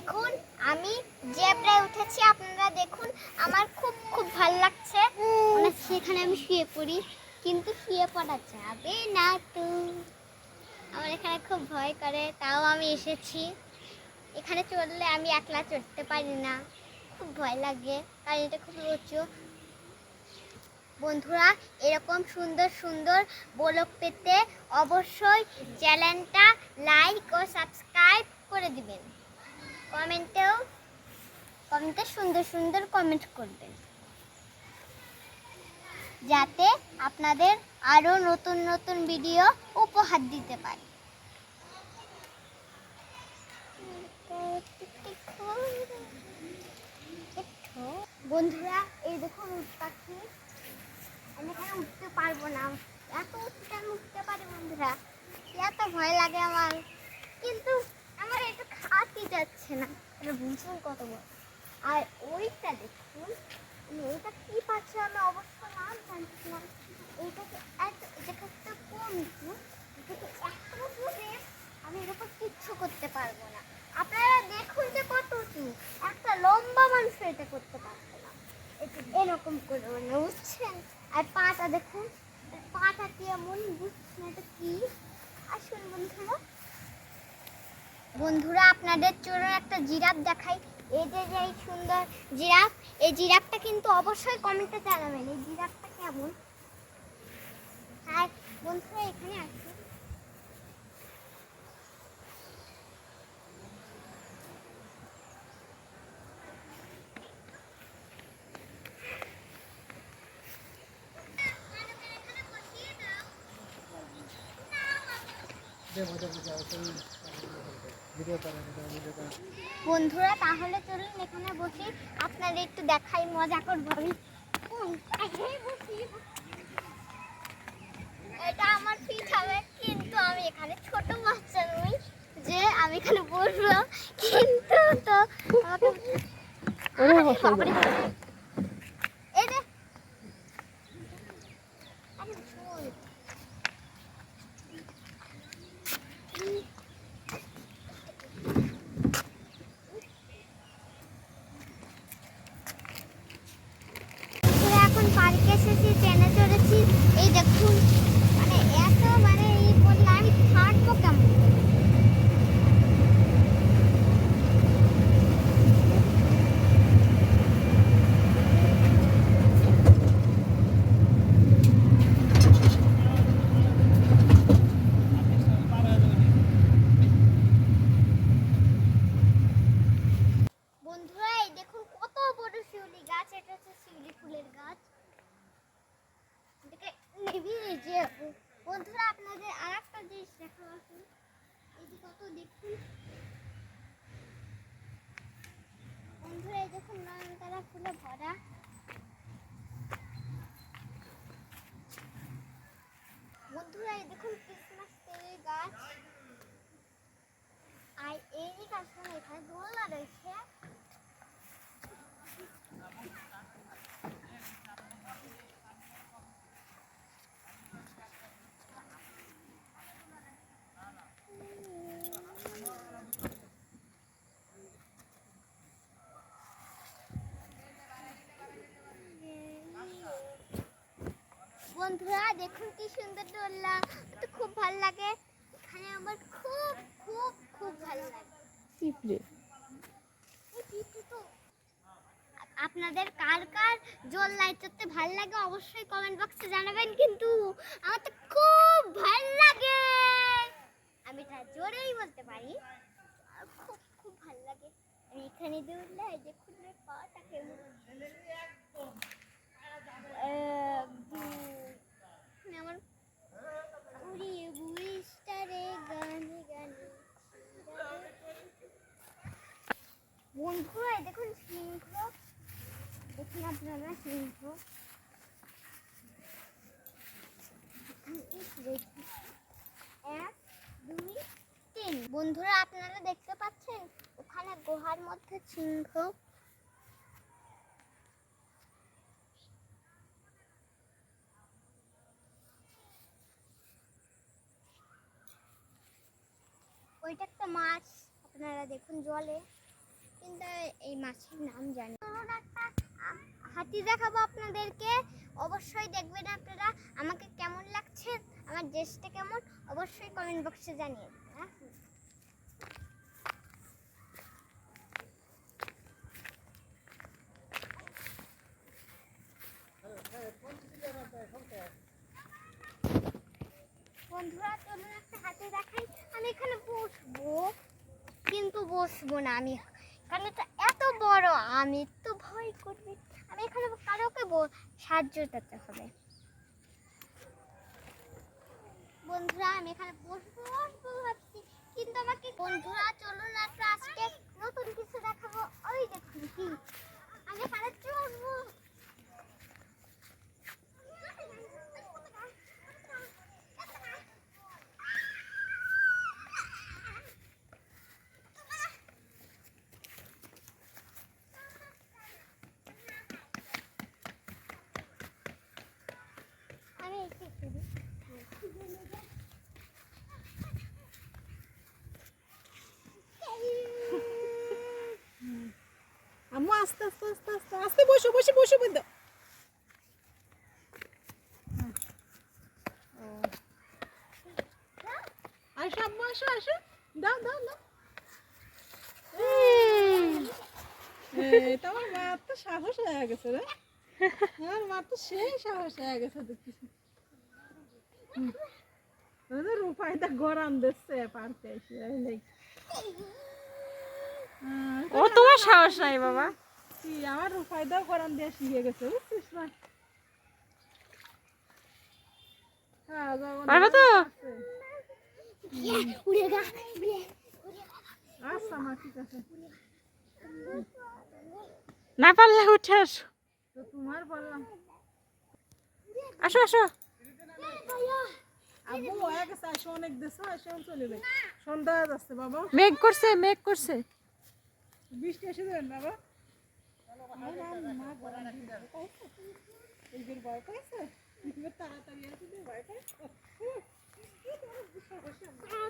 দেখুন, আমি জেব্রায় উঠেছি, আপনারা দেখুন, আমার খুব খুব ভালো লাগছে। মানে সেখানে আমি শুয়ে পড়ি, কিন্তু শুয়ে পড়া যাবে না তো। আমার এখানে খুব ভয় করে, তাও আমি এসেছি। এখানে চড়লে আমি একলা চড়তে পারি না, খুব ভয় লাগে, কারণ এটা খুব উঁচু। বন্ধুরা, এরকম সুন্দর সুন্দর ব্লগ পেতে অবশ্যই চ্যানেলটা লাইক ও সাবস্ক্রাইব করে দিবেন। কমেন্টেও, কমেন্টে সুন্দর সুন্দর কমেন্ট করবেন। যাতে আপনাদের আরও নতুন নতুন ভিডিও উপহার দিতে পারি। বন্ধুরা, এই দেখুন উট পাখি। আমি এখানে উঠতে পারব না। এত উঠতে, আমি উঠতে পারি বন্ধুরা। এত ভয় লাগে আমার। কিন্তু আমার এটা খাতে যাচ্ছে না। এটা বুঝুন কত বড়। আর ওইটা দেখুন আমি ওইটা কি পাচ্ছে আমি অবশ্য নাম জানছি না। এইটাকে এত এটাকে একটা কম একটু এটাকে এত দূরে আমি এর উপর কিচ্ছু করতে পারব না। আপনারা দেখুন যে কত উঁচু একটা লম্বা মানুষ এটা করতে পারবে না। একটু এরকম করে মানে বুঝছেন? আর পাটা দেখুন, পাটা কি এমন বুঝছেন এটা কি? আসুন বন্ধুরা বন্ধুরা, আপনাদের চলুন একটা জিরাফ দেখাই। এই যে এই সুন্দর জিরাফ, এই জিরাফটা কিন্তু অবশ্যই কমেন্টে জানাবেন, এই জিরাফটা কেমন? আর বন্ধুরা, এখানে আছে। বন্ধুরা তাহলে চলুন এখানে বসি। আপনাদের একটু দেখাই মজা করব আমি। এটা আমার ফিট হবে কিন্তু আমি এখানে ছোট বাচ্চা নই যে আমি এখানে বসবো। কিন্তু তো আমাকে আরে বাবারে। এই যে। আরে শোন। আমরা এখন পার্কে এসেছি ট্রেনে চড়েছি এই দেখুন মানে এত মানে এই বললে আমি থাকব কেমন করে? বন্ধুরা এই দেখুন কত বড় শিউলি গাছ এটা হচ্ছে শিউলি ফুলের গাছ এটাকে নেবি এই যে বন্ধুরা আপনাদের আর একটা জিনিস দেখা আছে এই যে কত দেখুন। বন্ধুরা দেখুন নয়নতারা ফুলে ভরা বন্ধুরা এই দেখুন ক্রিসমাস ট্রি গাছ আর এই গাছটা এখানে দোলনা রয়েছে বন্ধুরা দেখুন কি সুন্দর দোলনা। তো খুব ভালো লাগে। এখানে আমার খুব খুব খুব ভালো লাগে। পিঁপড়ে আপনাদের কার কার জল লাইট চড়তে ভালো লাগে অবশ্যই কমেন্ট বক্সে জানাবেন কিন্তু আমার তো খুব ভালো লাগে। আমি এটা জোরেই বলতে পারি। খুব খুব ভালো লাগে। আমি এখানে দিয়ে উঠলে এই যে খুললে পাটা কেমন এক, দুই। মানে আমার উড়িয়ে বুড়ি স্টারে গানে গানে বন্ধুরা এই দেখুন সিংহ দেখুন আপনারা দেখুন। এক, দুই, তিন। বন্ধুরা, আপনারা দেখতে পাচ্ছেন? ওখানে গুহার মধ্যে সিংহ ওইটা একটা মাছ। আপনারা দেখুন জলে। কিন্তু এই মাছের নাম জানি একটা হাতি দেখাবো আপনাদেরকে। অবশ্যই দেখবেন আপনারা। আমাকে কেমন লাগছে? আমার ড্রেসটা কেমন? অবশ্যই কমেন্ট বক্সে জানিয়ে হ্যাঁ? বন্ধুরা, চলুন একটা হাতে দেখাই। আমি এখানে বসবো, কিন্তু বসবো না আমি। কারণ এত বড়, আমি তো ভয় করবে। আমি এখানে কারোকে সাহায্য করতে হবে। বন্ধুরা, আমি এখানে বসবো বসবো ভাবছি। কিন্তু আমাকে বন্ধুরা চলুন একটা আজকে নতুন কিছু দেখাবো। ওই দেখুন, কি? আমি এখানে চলবো আমি একটু করি আম্মু আস্তে আস্তে আস্তে আস্তে আস্তে, বসো, বসে বসে, বন্ধ। সাহস হয়ে গেছে রে। আমার তো গরম দিচ্ছে, পারতে এসে ও, তোমার সাহস নাই, বাবা। কি আমার রূপাইদাও গরম দিয়ে শিখে গেছে বুঝছিস না? হ্যাঁ, পারবে তো? আচ্ছা মা ঠিক আছে। না পারলে উঠে আসো। তো তোমার বললাম। আসো আসো। আবু হয়ে গেছে আসে অনেক দেশে আসে চলে সন্ধ্যা হয়ে যাচ্ছে বাবা। মেঘ করছে মেঘ করছে। বৃষ্টি এসে দেবেন বাবা? তাড়াতাড়ি আসে দিয়ে ভয় পাইছো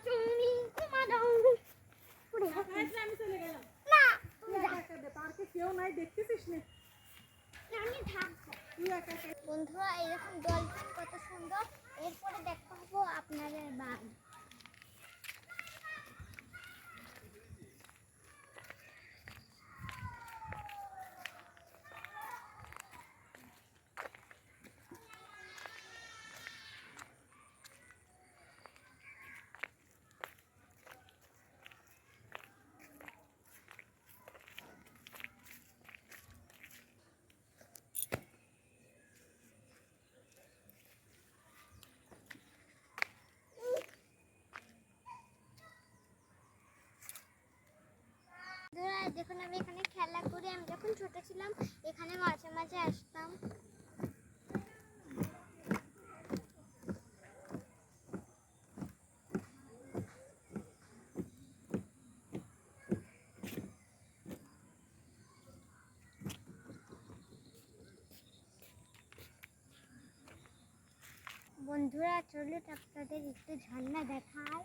তুমি ঘুমা দাও উড়ে গা আচ্ছা, আমি চলে গেলাম না তুই একা একা দে, পার্কে কেউ নাই দেখতেছিস না আমি থাকব তুই একা একা বন্ধুরা এরকম ডলফিন কত সুন্দর এরপরে দেখাবো আপনাদের বাঘ বন্ধুরা দেখুন আমি এখানে খেলা করি আমি যখন ছোট ছিলাম এখানে মাঝে মাঝে আসতাম। বন্ধুরা চলুন আপনাদের একটু ঝর্ণা দেখায়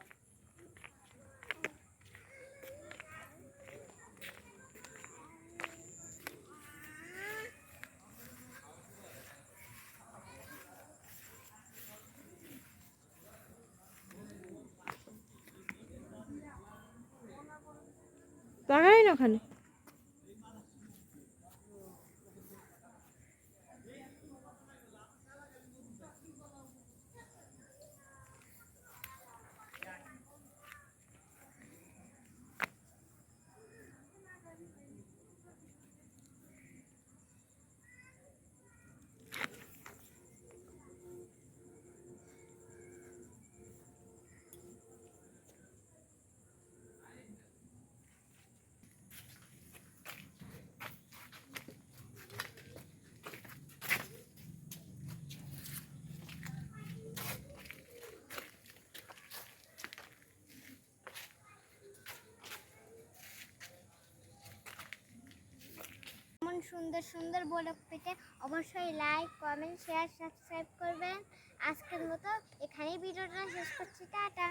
ওখানে এমন সুন্দর সুন্দর ব্লগ পেতে অবশ্যই লাইক কমেন্ট শেয়ার সাবস্ক্রাইব করবেন। আজকের মতো এখানেই ভিডিওটা শেষ করছি, টাটা।